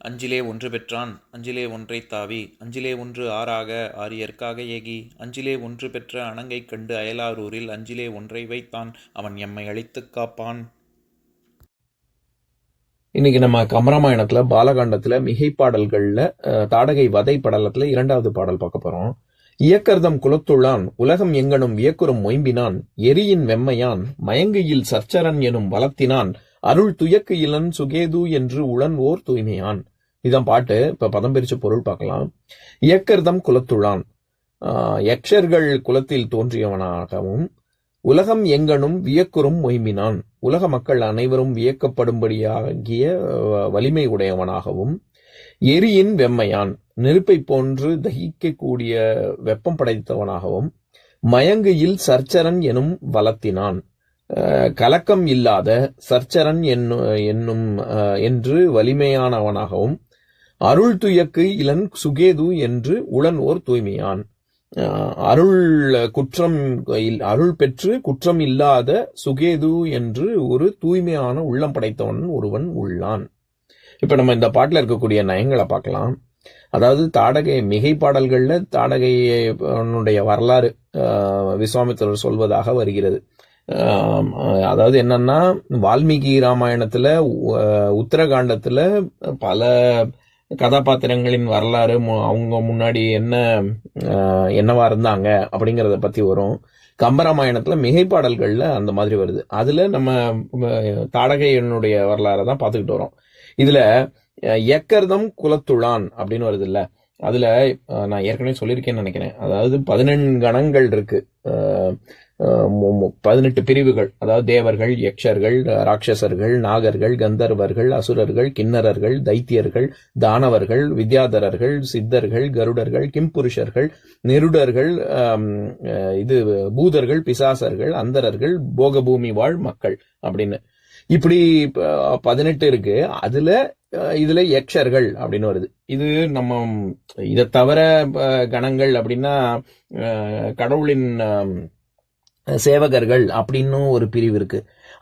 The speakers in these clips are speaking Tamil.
அஞ்சிலே ஒன்று பெற்றான் அஞ்சிலே ஒன்றை தாவி அஞ்சிலே ஒன்று ஆறாக ஆரியற்காக ஏகி அஞ்சிலே ஒன்று பெற்ற அணங்கை கண்டு அயலாரூரில் அஞ்சிலே ஒன்றை வைத்தான் அவன் எம்மை அழித்துக் காப்பான். இன்னைக்கு நம்ம கமராமாயணத்துல பாலகாண்டத்துல மிகை பாடல்கள்ல அஹ், தாடகை வதை படலத்துல இரண்டாவது பாடல் பார்க்க போறோம். இயக்கர்தம் குலத்துள்ளான் உலகம் எங்கனும் வியக்குறும் மொயம்பினான் எரியின் வெம்மையான் மயங்கையில் சர்ச்சரன் எனும் வளத்தினான் அருள் துயக்கு இளன் சுகேது என்று உளன் ஓர் தூய்மையான். இதான் பாட்டு. இப்ப பதம் பிரிச்ச பொருள் பார்க்கலாம். இயக்கர்தம் குலத்துழான். யக்ஷர்கள் குலத்தில் தோன்றியவனாகவும் உலகம் எங்கனும் வியக்குறும் மொய்மினான். உலக மக்கள் அனைவரும் வியக்கப்படும்படியாகிய வலிமை உடையவனாகவும் எரியின் வெம்மையான். நெருப்பை போன்று தகிக்கக்கூடிய வெப்பம் படைத்தவனாகவும் மயங்கையில் சர்ச்சரன் எனும் வளத்தினான். கலக்கம் இல்லாத சர்ச்சரன் என்னும் என்னும் என்று வலிமையானவனாகவும் அருள் துயக்கு இளன் சுகேது என்று உளன் ஓர் தூய்மையான். அருள் குற்றம் இல்- அருள் பெற்று குற்றம் இல்லாத சுகேது என்று ஒரு தூய்மையான உள்ளம் படைத்தவன் ஒருவன் உள்ளான். இப்ப நம்ம இந்த பாட்டில் இருக்கக்கூடிய நயங்களை பார்க்கலாம். அதாவது தாடகை மிகை பாடல்களில் தாடகையனுடைய வரலாறு விஸ்வாமித்திரர் சொல்வதாக வருகிறது. அதாவது என்னன்னா வால்மீகி ராமாயணத்துல அஹ், உத்தரகாண்டத்துல பல கதாபாத்திரங்களின் வரலாறு மு- அவங்க முன்னாடி என்ன என்னவா இருந்தாங்க அப்படிங்கிறத பத்தி வரும். கம்பராமாயணத்துல மிகை அந்த மாதிரி வருது. அதுல நம்ம தாடகையனுடைய வரலாறை தான் பார்த்துக்கிட்டு வரோம். இதுல எக்கர்தம் குலத்துளான் அப்படின்னு வருது இல்லை அதில் நான் ஏற்கனவே சொல்லியிருக்கேன்னு நினைக்கிறேன். அதாவது பதினெண் கணங்கள் இருக்குது பதினெட்டு பிரிவுகள். அதாவது தேவர்கள் யக்ஷர்கள் ராட்சசர்கள் நாகர்கள் கந்தர்வர்கள் அசுரர்கள் கிண்ணறர்கள் தைத்தியர்கள் தானவர்கள் வித்யாதரர்கள் சித்தர்கள் கருடர்கள் கிம்புருஷர்கள் நிருடர்கள் இது பூதர்கள் பிசாசர்கள் அந்தரர்கள் போகபூமி வாழ் மக்கள் அப்படின்னு. இப்படி பதினெட்டு இருக்கு. அதுல இதுல யக்ஷர்கள் அப்படின்னு வருது. இது நம்ம இதை தவிர கணங்கள் அப்படின்னா கடவுளின் சேவகர்கள் அப்படின்னு ஒரு பிரிவு இருக்கு.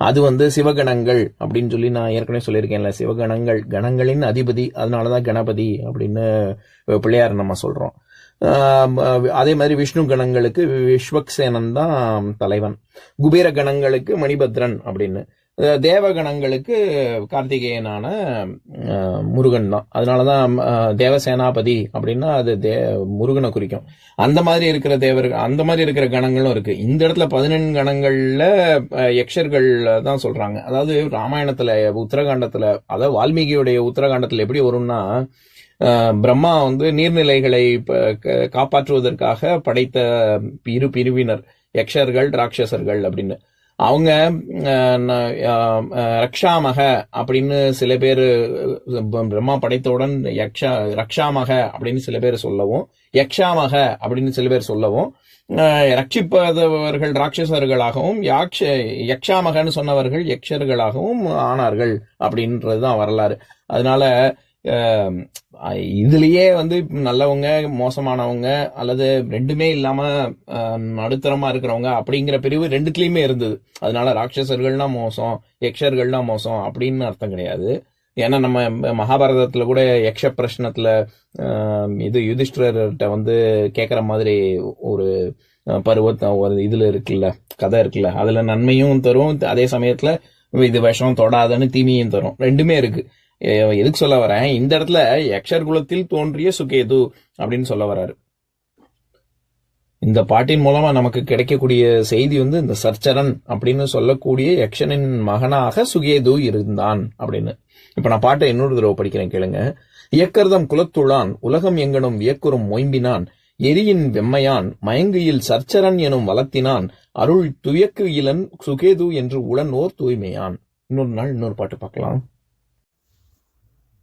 அது வந்து சிவகணங்கள் அப்படின்னு சொல்லி நான் ஏற்கனவே சொல்லியிருக்கேன்ல. சிவகணங்கள் கணங்களின் அதிபதி. அதனாலதான் கணபதி அப்படின்னு பிள்ளையார் நம்ம சொல்றோம். அதே மாதிரி விஷ்ணு கணங்களுக்கு விஸ்வக்சேனன் தான் தலைவன். குபேர கணங்களுக்கு மணிபத்ரன் அப்படின்னு. தேவகணங்களுக்கு தேவ கணங்களுக்கு கார்த்திகேயனான முருகன் தான். அதனால தான் தேவசேனாபதி அப்படின்னா அது தே முருகனை குறிக்கும். அந்த மாதிரி இருக்கிற தேவர்கள் அந்த மாதிரி இருக்கிற கணங்களும் இருக்கு. இந்த இடத்துல பதினெண் கணங்கள்ல யக்ஷர்கள் தான் சொல்றாங்க. அதாவது ராமாயணத்துல உத்தரகாண்டத்துல அதாவது வால்மீகியுடைய உத்தரகாண்டத்துல எப்படி வரும்னா பிரம்மா வந்து நீர்நிலைகளை க- காப்பாற்றுவதற்காக படைத்த இரு பிரிவினர். யக்ஷர்கள் ராட்சசர்கள் அப்படின்னு. அவங்க ரக்ஷாமக அப்படின்னு சில பேர் பிரம்மா படைத்தவுடன் யக்ஷா ரக்ஷாமக அப்படின்னு சில பேர் சொல்லவும் யக்ஷாமக அப்படின்னு சில பேர் சொல்லவும் ரட்சிப்பதவர்கள் ராட்சசர்களாகவும் யாக்ஷ யக்ஷாமகன்னு சொன்னவர்கள் யக்ஷர்களாகவும் ஆனார்கள் அப்படின்றது தான் வரலாறு. அதனால இதுலயே வந்து நல்லவங்க மோசமானவங்க அல்லது ரெண்டுமே இல்லாம நடுத்தரமா இருக்கிறவங்க அப்படிங்கிற பிரிவு ரெண்டுத்துலயுமே இருந்தது. அதனால ராட்சசர்கள்னா மோசம் யக்ஷர்கள்னா மோசம் அப்படின்னு அர்த்தம் கிடையாது. ஏன்னா நம்ம மகாபாரதத்துல கூட யக்ஷ பிரஷ்னத்துல இது யுதிஷ்டிரர்கிட்ட வந்து கேக்குற மாதிரி ஒரு பருவத்த பருவத்தை ஒரு இதுல இருக்குல்ல கதை இருக்குல்ல அதுல நன்மையும் தரும். அதே சமயத்துல இது விஷம் தொடாதன்னு தீமையும் தரும். ரெண்டுமே இருக்கு. எதுக்கு சொல்ல வரேன்? இந்த இடத்துல யக்ஷர் குலத்தில் தோன்றிய சுகேது அப்படின்னு சொல்ல வராரு. இந்த பாட்டின் மூலமா நமக்கு கிடைக்கக்கூடிய செய்தி வந்து இந்த சர்ச்சரன் அப்படின்னு சொல்லக்கூடிய யக்ஷனின் மகனாக சுகேது இருந்தான் அப்படின்னு. இப்ப நான் பாட்டை இன்னொரு தடவை படிக்கிறேன் கேளுங்க. இயக்கர்தம் குலத்துளான் உலகம் எங்கனும் வியக்குறும் மொயம்பினான் எரியின் வெம்மையான் மயங்கையில் சர்ச்சரன் எனும் வளத்தினான் அருள் துயக்கு இளன் சுகேது என்று உளனோர் ஓர் தூய்மையான். இன்னொரு நாள் இன்னொரு பாட்டு பார்க்கலாம்.